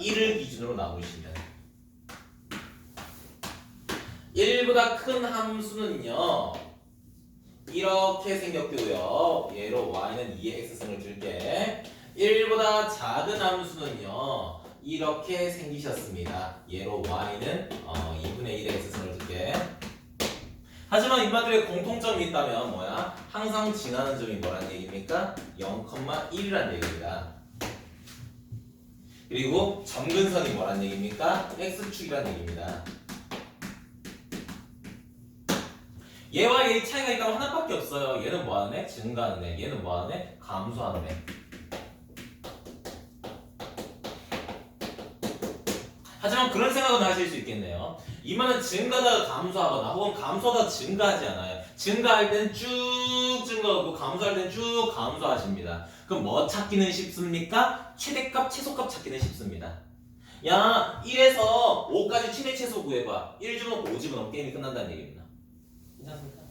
1을 기준으로 나누시면 1보다 큰 함수는요 이렇게 생겼고요 얘로 y는 2의 x승을 줄게 1보다 작은 함수는요 이렇게 생기셨습니다 얘로 y는 어, 2분의 1의 x승을 줄게 하지만 이마들의 공통점이 있다면 뭐야? 항상 지나는 점이 뭐란 얘기입니까? 0,1이란 얘기입니다. 그리고 점근선이 뭐란 얘기입니까? x축이란 얘기입니다. 얘와 얘의 차이가 있다면 하나밖에 없어요. 얘는 뭐하는 애? 증가하는 애. 얘는 뭐하는 애? 감소하는 애. 하지만 그런 생각은 하실 수 있겠네요. 이만은 증가하다가 감소하거나 혹은 감소하다가 증가하지 않아요. 증가할 땐쭉 증가하고 감소할 땐쭉 감소하십니다. 그럼 뭐 찾기는 쉽습니까? 최대값, 최소값 찾기는 쉽습니다. 야, 1에서 5까지 최대 최소 구해봐. 1 집어넣고 5 집어넣으면 게임이 끝난다는 얘기입니다. 괜찮습니까?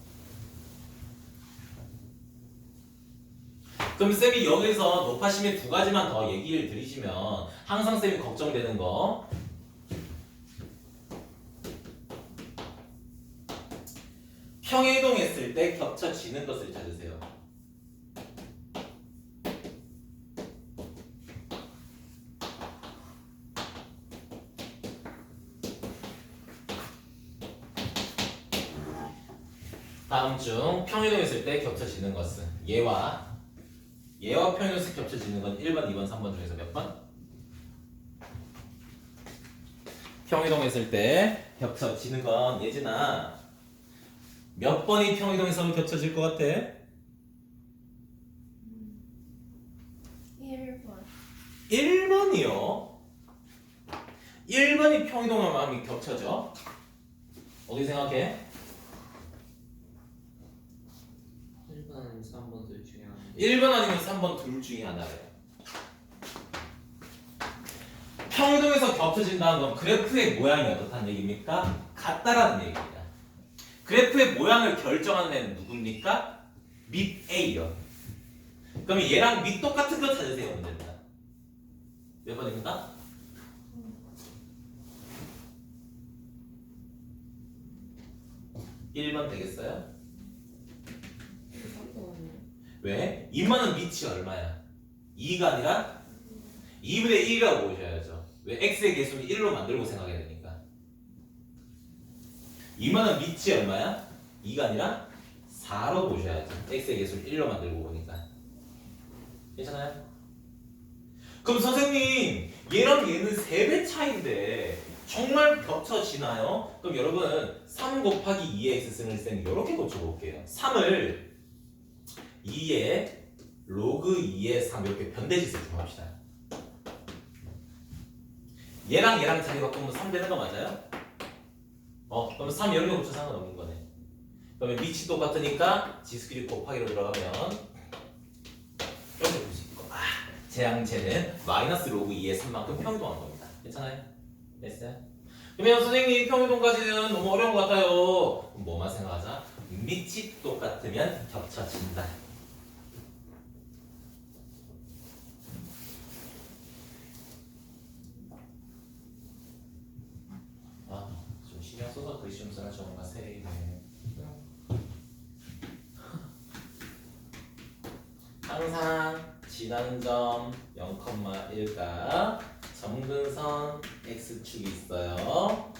그럼 쌤이 여기서 높아심의 두 가지만 더 얘기를 드리시면 항상 쌤이 걱정되는 거 평행이동했을 때 겹쳐지는 것을 찾으세요. 다음 중 평행이동했을 때 겹쳐지는 것은 얘와 얘와 평행에서 겹쳐지는 건 1번, 2번, 3번 중에서 몇 번? 평이동했을 때 겹쳐지는 건 예진아 몇 번이 평이동에서 겹쳐질 것 같아? 1번 1번이요 1번이 평이동하면 겹쳐져 어디 생각해? 1번, 3번 둘 중에 하나 1번 아니면 3번 둘 중에 하나래요 평이동에서 겹쳐진다는 건 그래프의 모양이 어떻다는 얘기입니까? 같다라는 얘기입니다 그래프의 모양을 결정하는 애는 누굽니까? 밑 A요. 그럼 얘랑 밑 똑같은 거 찾으세요 문제입니다. 몇 번입니까? 일번 되겠어요? 3번 왜? 2만원 밑이 얼마야? 2가 아니라 2분의 1이라고 보셔야죠. 왜? x의 개수는 1로 만들고 되니까. 2만원 밑이 얼마야? 2가 아니라 4로 보셔야죠. x의 개수를 1로 만들고 보니까. 괜찮아요? 그럼 선생님, 얘랑 얘는 3배 차인데 정말 겹쳐지나요? 그럼 여러분 3 곱하기 2의 x승을 쌤 이렇게 고쳐볼게요. 3을 2에 로그 2의 3 이렇게 변대짓을 좀 합시다. 얘랑 얘랑 자리 바꾸면 3 되는 거 맞아요? 어, 그럼 3 여러 개 고쳐 상관없는 거네. 그러면 밑이 똑같으니까 지스끼리 곱하기로 들어가면 이렇게 볼 수 있고 아, 재앙체는 마이너스 로그 2의 3만큼 평이동한 겁니다. 괜찮아요? 됐어요? 그러면 선생님 평이동까지는 너무 어려운 것 같아요. 뭐만 생각하자? 밑이 똑같으면 겹쳐진다. 아, 좀 신경 써서 글씨 좀 써라 저건가 세이네. 항상 지나는 점 0,1가 점근선 x축이 있어요.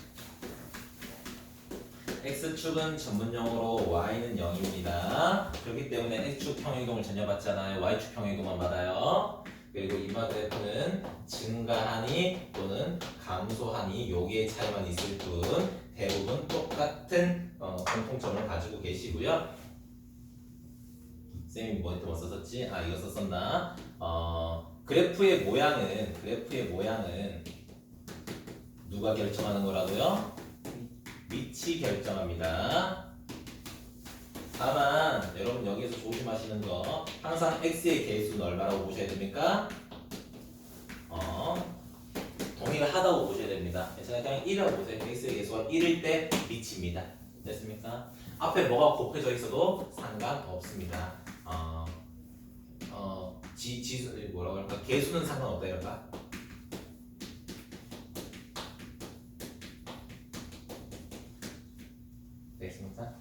x축은 전문용어로 y는 0입니다. 그렇기 때문에 x축 평행이동을 전혀 받지 않아요. y축 평행이동만 받아요. 그리고 이마 그래프는 증가하니 또는 감소하니 여기에 차이만 있을 뿐 대부분 똑같은 어, 공통점을 가지고 계시고요. 쌤이 뭐또 뭐 썼었지? 아 이거 썼었나? 어 그래프의 모양은 그래프의 모양은 누가 결정하는 거라고요? 위치 결정합니다. 다만 여러분 여기에서 조심하시는 거 항상 x의 개수는 얼마라고 보셔야 됩니까? 어 동일하다고 보셔야 됩니다. 제가 그냥 1이라고 보세요. x의 개수가 1일 때 위치입니다. 됐습니까? 앞에 뭐가 곱해져 있어도 상관없습니다. 어, 어, 지, 지수, 뭐라고 할까? 개수는 상관없다 이럴까? 됐습니까?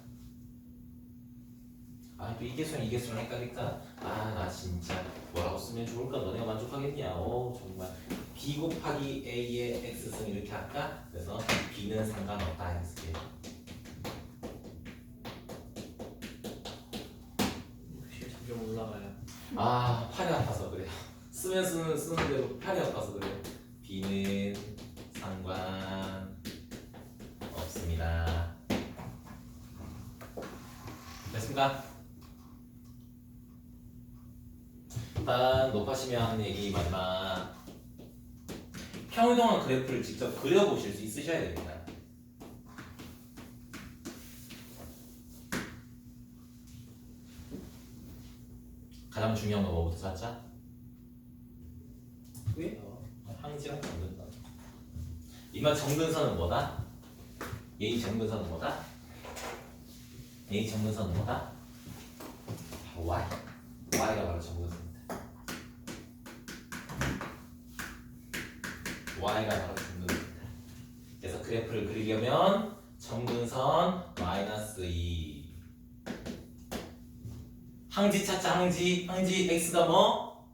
아, 또 이개수랑 이개수랑 헷갈릴까? 아, 나 진짜 뭐라고 쓰면 좋을까? 너네가 만족하겠냐? 어, 정말. B 곱하기 A의 X승 이렇게 할까? 그래서 B는 상관없다 했을게. 아, 팔이 아파서 그래요. 쓰면 쓰는 쓰는 대로 팔이 아파서 그래요. b는 상관 없습니다. 됐습니까? 일단 높아시면 하는 얘기 마지막 평행동안 그래프를 직접 그려보실 수 있으셔야 됩니다. 가장 중요한 거 뭐부터 찾자? 그게요. 항지랑 정근선. 이만 정근선은 뭐다? 예의 정근선은 뭐다? 예의 정근선은 뭐다? 바로 y. y가 바로 정근선입니다. y가 바로 정근선입니다. 그래서 그래프를 그리려면 정근선 마이너스 2 항지 찾자 항지 항지 x가 뭐?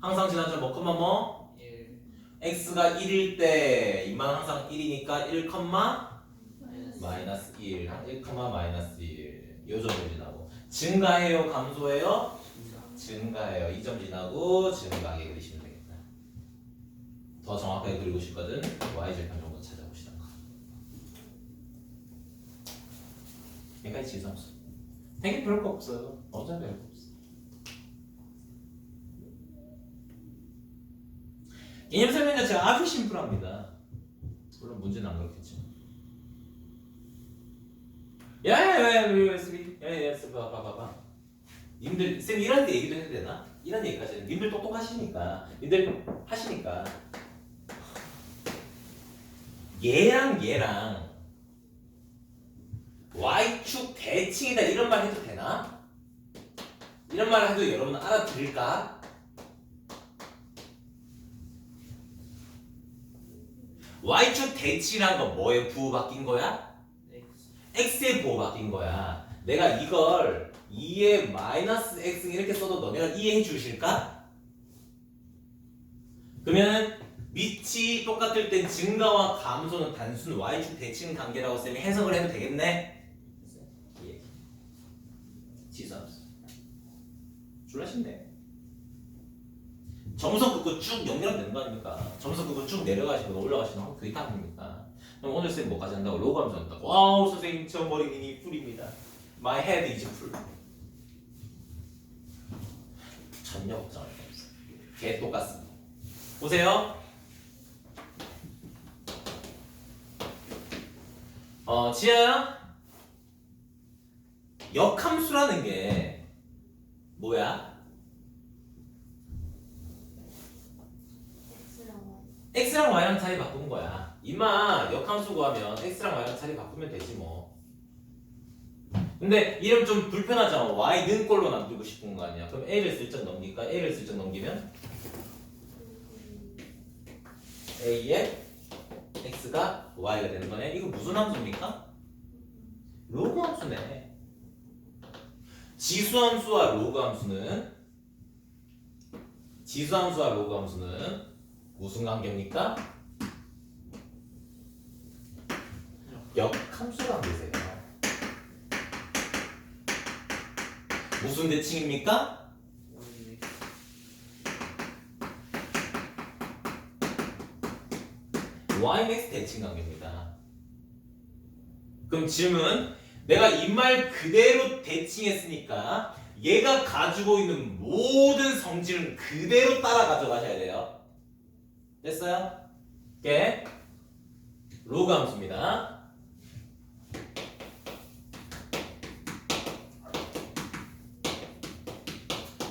항상 지나쳐 뭐 컴마 뭐? 1 x가 1일 때 이만 항상 1이니까 1, 마이너스 마이너스 1, 1, 마이너스 1. 요 정도 지나고 증가해요, 감소해요? 증가. 증가해요. 이점 지나고 증가하게 그리시면 되겠다. 더 정확하게 그리고 싶거든 y절편 정도 찾아보시던가. 여기까지 지수함수. 되게 별거 없어요. 어차피 별거 없어. 개념 설명 자체가 아주 심플합니다. 물론 문제는 안 그렇겠죠. 야야야야 쌤이 야야 쌤 봐봐 봐봐. 님들 쌤 이런 데 얘기도 해도 되나? 이런 얘기까지 님들 똑똑하시니까 님들 하시니까 얘랑 얘랑 y축 대칭이다 이런 말 해도 되나? 이런 말 해도 여러분 알아들을까? y축 대칭이란 건 뭐에 부호 바뀐 거야? X x에 부호 바뀐 거야. 내가 이걸 2에 마이너스 x 이렇게 써도 너네가 이해해 주실까? 그러면 밑이 똑같을 땐 증가와 감소는 단순 y축 대칭 관계라고 쌤이 해석을 해도 되겠네? 예. 지수함수. 졸라 쉽네. 점수 긋고 쭉 연결하면 되는 거 아닙니까? 점수 긋고 쭉 내려가시고 올라가시는 거 그게 다 아닙니까? 그럼 오늘 쌤 뭐까지 한다고? 로그 함수 한다고? 와우 선생님 저 머리니 풀입니다. My head is full. 전혀 걱정할 거 없어. 개 똑같습니다. 보세요. 어 지아야. 역함수라는 게 뭐야? x랑 y랑 차이 바꾼 거야. 이마 역함수 구하면 x랑 y랑 차이 바꾸면 되지 뭐. 근데 이름 좀 불편하잖아. y는 꼴로 남기고 싶은 거 아니야. 그럼 a를 슬쩍 넘길까? a를 슬쩍 넘기면 a에 x가 y가 되는 거네. 이거 무슨 함수입니까? 로그 함수네. 지수 함수와 로그 함수는 지수 함수와 로그 함수는 무슨 관계입니까? 역함수 관계세요. 무슨 대칭입니까? Y yx 대칭 관계입니다. 그럼 질문 내가 이 말 그대로 대칭했으니까 얘가 가지고 있는 모든 성질은 그대로 따라 가져가셔야 돼요. 됐어요? 이게 로그 함수입니다.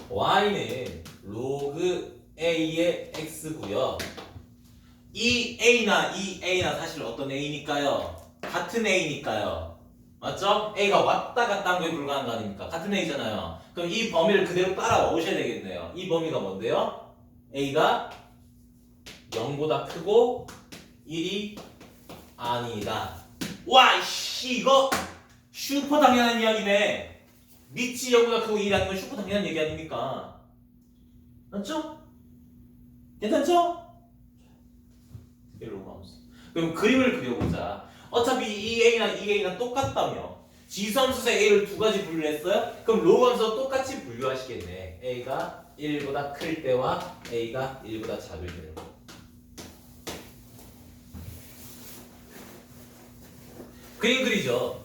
y는 로그 a의 x고요. 이 a나 이 a나 사실 어떤 a니까요? 같은 a니까요. 맞죠? a가 왔다 갔다 한 거에 불과한 거 아닙니까? 같은 a잖아요. 그럼 이 범위를 그대로 따라오셔야 되겠네요. 이 범위가 뭔데요? a가 0보다 크고 1이 아니다. 와, 씨, 이거 슈퍼 당연한 이야기네. 미치 여보다 크고 2라는 건 슈퍼 당연한 얘기 아닙니까? 맞죠? 괜찮죠? 일로 가면서. 그럼 그림을 그려보자. 어차피 이 A나 이 A나 똑같다며. 지수함수에 A를 두 가지 분류했어요? 그럼 로그함수 똑같이 분류하시겠네. A가 1보다 클 때와 A가 1보다 작을 때로. 그림 그리죠.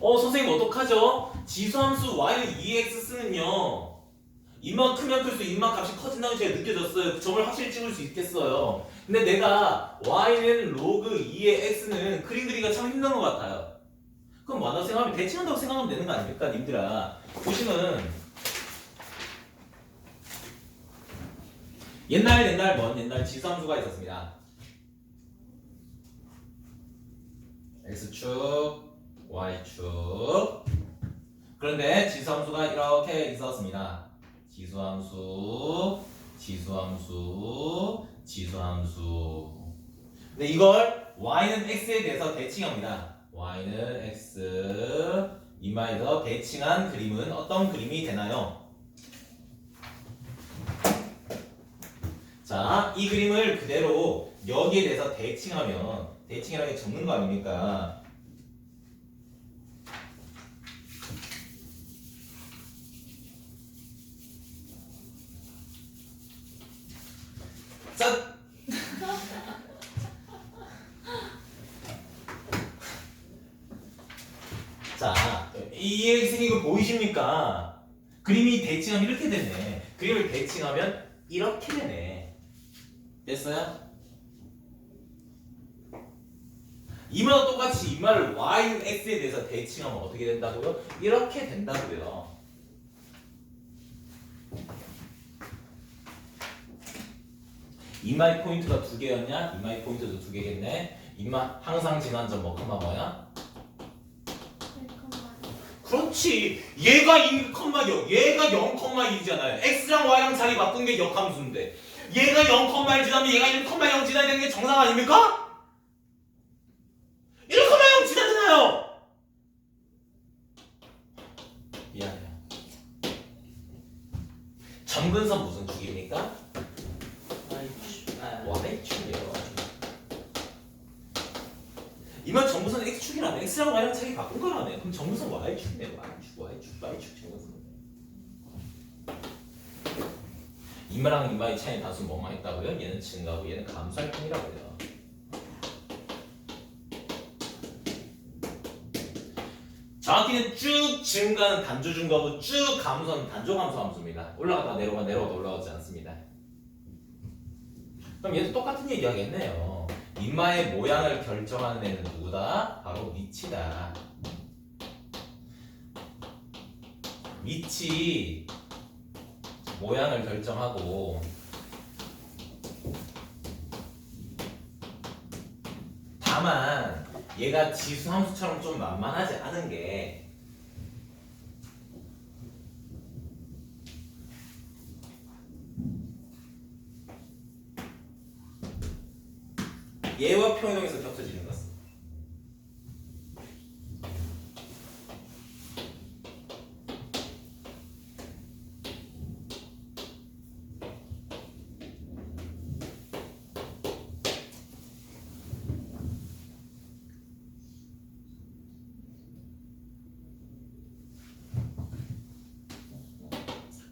어 선생님 어떡하죠? 지수함수 y는 2x 쓰는요 입만 크면 클수록 입만 값이 커진다는 게 느껴졌어요. 그 점을 확실히 찍을 수 있겠어요. 근데 내가 y는 로그 2의 x는 그림 그리기가 참 힘든 것 같아요. 그럼 뭐하다고 생각하면 대칭한다고 생각하면 되는 거 아닙니까 님들아? 보시면 옛날 옛날 먼 옛날 지수함수가 있었습니다. x축 y축. 그런데 지수함수가 이렇게 있었습니다. 지수함수, 지수함수, 지수함수. 근데 이걸 y는 x에 대해서 대칭합니다. y는 x 이마에서 대칭한 그림은 어떤 그림이 되나요? 자, 이 그림을 그대로 여기에 대해서 대칭하면 대칭이라는 게 적는 거 아닙니까? 짠! 자, 이 생긴 거 보이십니까? 그림이 대칭하면 이렇게 되네. 그림을 대칭하면 이렇게 되네. 됐어요? 이마와 똑같이 이마를 y는 x에 대해서 대칭하면 어떻게 된다고요? 이렇게 된다고요. 이마의 포인트가 두 개였냐? 이마의 포인트도 두 개겠네. 이마 항상 지난 점 뭐 컴마 뭐야? 그렇지. 얘가 2, 컴마 0, 얘가 0, 컴마 1이잖아요. x랑 y랑 자리 바꾼 게 역함수인데 얘가 0, 컴마 1 지나면 얘가 1, 컴마 0 지나야 되는 게 정상 아닙니까? 1, 컴마 0 지나잖아요. 미안해요. 점근선 무슨 축입니까? 아이씨. 아, y축이에요. 이만 정부선 x축이라네. x랑 y랑 차이 바꾼 거라네. 그럼 정부선 y축이네. y축, y축, y축 정부선. 이마랑 이마의 차이 단수 뭐만 있다고요? 얘는 증가고 얘는 감소할 뿐이라고요. 정확히는 쭉 증가는 단조 증가고 쭉 감소는 단조 감소 함수입니다. 올라가다 내려가 내려가다 올라가지 않습니다. 그럼 얘도 똑같은 얘기 하겠네요. 이마의 모양을 결정하는 애는 누구다? 바로 위치다. 위치 모양을 결정하고 다만 얘가 지수 함수처럼 좀 만만하지 않은 게 얘와 평행에서 겹쳐지는 것은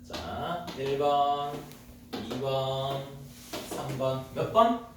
자, 1번, 2번, 3번 몇 번?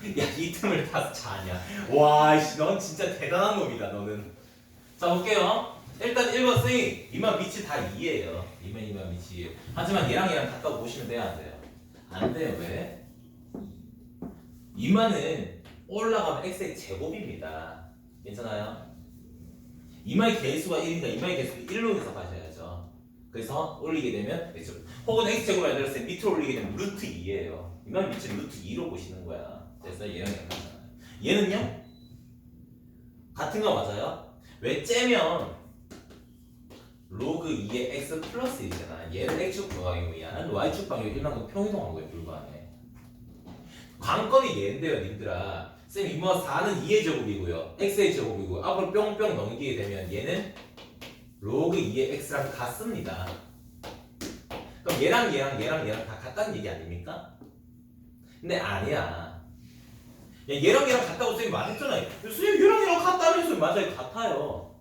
야 이 틈을 타서 자냐. 와이씨 넌 진짜 대단한 놈이다 너는. 자 볼게요. 일단 1번 쌤이. 이만 밑이 다 2예요. 이만 이만 밑이 2예요 하지만 얘랑 얘랑 갖다 보시면 돼요 안 돼요? 안 돼요 왜? 이만은 올라가면 x의 제곱입니다. 괜찮아요? 이마의 개수가 1이니까 이마의 개수를 1로 해석하셔야죠. 그래서 올리게 되면 x 혹은 x제곱을 때 밑으로 올리게 되면 루트 2예요. 이만 밑을 루트 2로 보시는 거야 그래서 얘랑 같잖아요. 얘는요? 같은 거 맞아요? 왜 째면 로그 2의 x 플러스 1이잖아. 얘는 x축 방향이고 얘는 y축 방향이 1만큼 평이동한 거에 불과하네 관건이 얘인데요 님들아. 쌤 이모 4는 2의 제곱이고요. x의 제곱이고 앞으로 뿅뿅 넘기게 되면 얘는 로그 2의 x랑 같습니다. 그럼 얘랑 얘랑 얘랑 얘랑 다 같다는 얘기 아닙니까? 근데 아니야 야, 얘랑 얘랑 같다고 쌤이 말했잖아요 선생님 얘랑 얘랑 같다면서 맞아요 같아요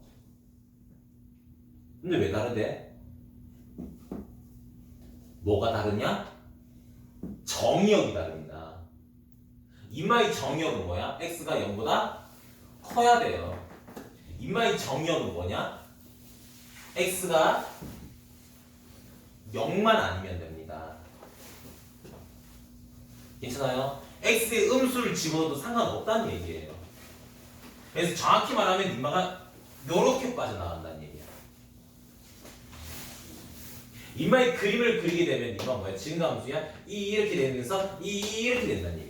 근데 왜 다르대? 뭐가 다르냐? 정의역이 다릅니다 이마의 정의역은 뭐야? x가 0보다 커야 돼요 이마의 정의역은 뭐냐? x가 0만 아니면 됩니다 괜찮아요? X의 음수를 집어도 상관없다는 얘기예요 그래서 정확히 말하면 이마가 요렇게 빠져나간다는 얘기야 이마의 그림을 그리게 되면 이마 뭐야? 증가함수야? 이 이렇게 되면서 이 이렇게 된다는 얘기야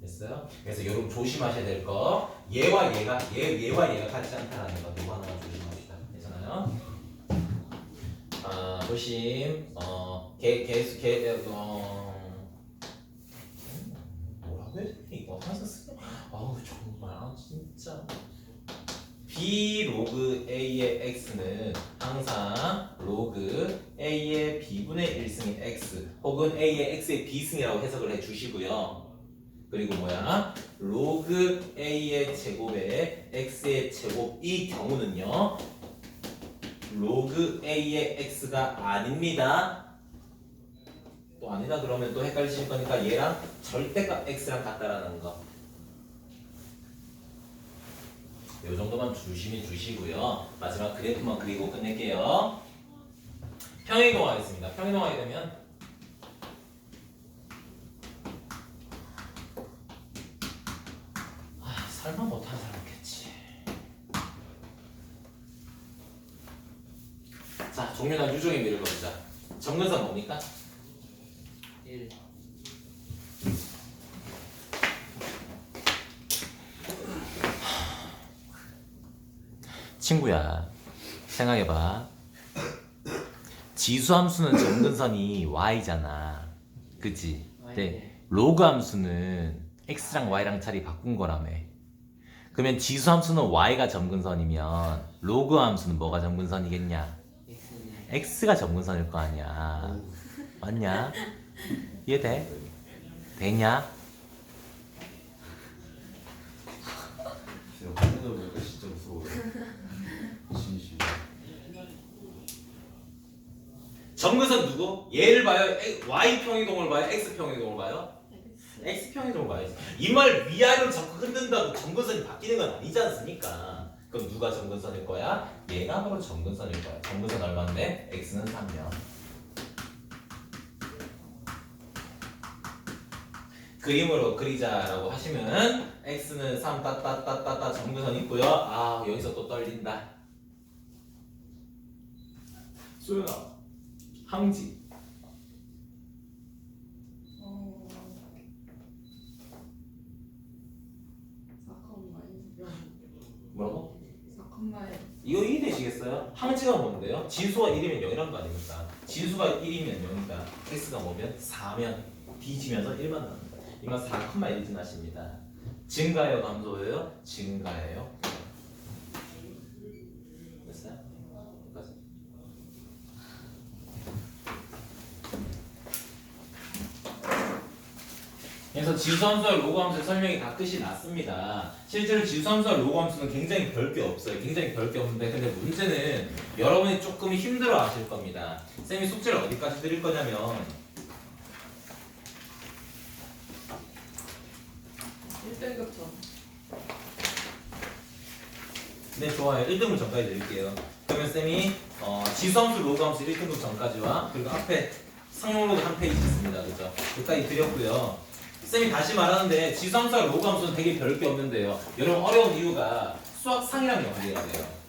됐어요? 그래서 여러분 조심하셔야 될 거 얘와 얘가 얘 얘와 얘가 같지 않다라는 거 이거 하나만 조심합시다. 괜찮아요? 아 조심 어 개 개수 개 어. 뭐라고 해야 되니 이거 항상 쓰 아우 정말 아, 진짜 b 로그 a의 x는 항상 로그 a의 b분의 1승의 x 혹은 a의 x의 b승이라고 해석을 해 주시고요. 그리고 뭐야? 로그 a의 제곱에 x의 제곱 이 경우는요. 로그 a의 x가 아닙니다. 또 아니다 그러면 또 헷갈리실 거니까 얘랑 절대값 x랑 같다라는 거. 이 정도만 조심히 주시고요. 마지막 그래프만 그리고 끝낼게요. 평행이동하겠습니다. 평행이동하게 되면 아, 설마 못하는 사람겠지. 자, 종류나 유종의 미를 보자. 정근선 뭡니까? 1 친구야, 생각해봐. 지수 함수는 정근선이 y잖아. 그치? 네. 로그 함수는 x랑 y랑 자리 바꾼 거라며. 그러면 지수 함수는 y가 점근선이면 로그 함수는 뭐가 점근선이겠냐? x는 x가 점근선일 거 아니야. 맞냐? 이해돼? 되냐? 제가 화면을 보니까 진짜 무서워요. 진심. 점근선 누구? 얘를 봐요? y 평이 동을 봐요? x 평이 동을 봐요? x 평이 동을 봐야지. 이 말 위아래로 자꾸 흔든다고 점근선이 바뀌는 건 아니지 않습니까? 그럼 누가 점근선일 거야? 얘가 바로 점근선일 거야. 점근선 얼마인데? x는 3면. 그림으로 그리자라고 하시면 x는 3 따따따따따 점근선 있고요. 아 여기서 또 떨린다. 소연아, 항지. 어... 뭐라고? 사건마이 이거 1이 되시겠어요? 항지가 뭔데요? 진수가 1이면 0이란 거 아닙니까? 진수가 1이면 0이다. x가 뭐면 4면 뒤지면서 1만 나옵니다. 이건 4,1 지나십니다. 증가예요, 감소예요? 증가예요. 됐어요? 여기까지. 그래서 지수함수와 로그함수의 설명이 다 끝이 났습니다. 실제로 지수함수와 로그함수는 굉장히 별게 없어요. 굉장히 별게 없는데 근데 문제는 여러분이 조금 힘들어 하실 겁니다. 쌤이 숙제를 어디까지 드릴 거냐면 네 좋아요. 1등급 전까지 드릴게요. 그러면 쌤이 어, 지수함수 로그함수 1등급 전까지와 그리고 앞에 상용로그 한 페이지 있습니다. 그죠? 여기까지 드렸고요. 쌤이 다시 말하는데 지수함수와 로그함수는 되게 별 게 없는데요. 여러분 어려운 이유가 수학 상이랑 연계가 돼요